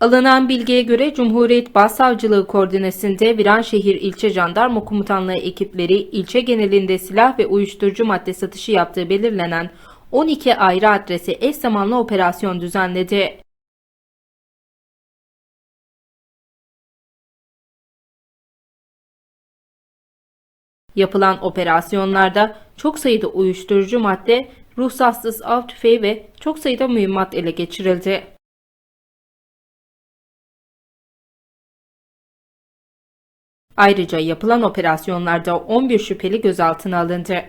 Alınan bilgiye göre Cumhuriyet Başsavcılığı koordinesinde Viranşehir İlçe Jandarma Komutanlığı ekipleri ilçe genelinde silah ve uyuşturucu madde satışı yaptığı belirlenen 12 ayrı adrese eş zamanlı operasyon düzenledi. Yapılan operasyonlarda çok sayıda uyuşturucu madde, ruhsatsız av tüfeği ve çok sayıda mühimmat ele geçirildi. Ayrıca yapılan operasyonlarda 11 şüpheli gözaltına alındı.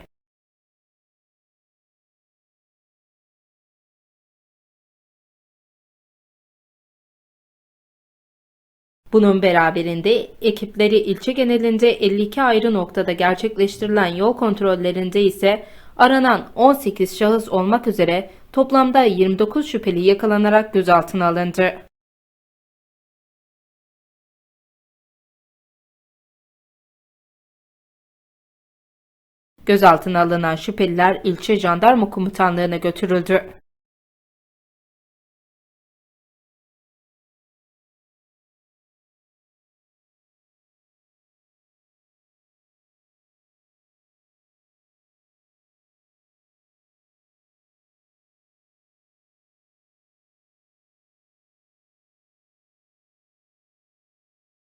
Bunun beraberinde ekipleri ilçe genelinde 52 ayrı noktada gerçekleştirilen yol kontrollerinde ise aranan 18 şahıs olmak üzere toplamda 29 şüpheli yakalanarak gözaltına alındı. Gözaltına alınan şüpheliler ilçe jandarma komutanlığına götürüldü.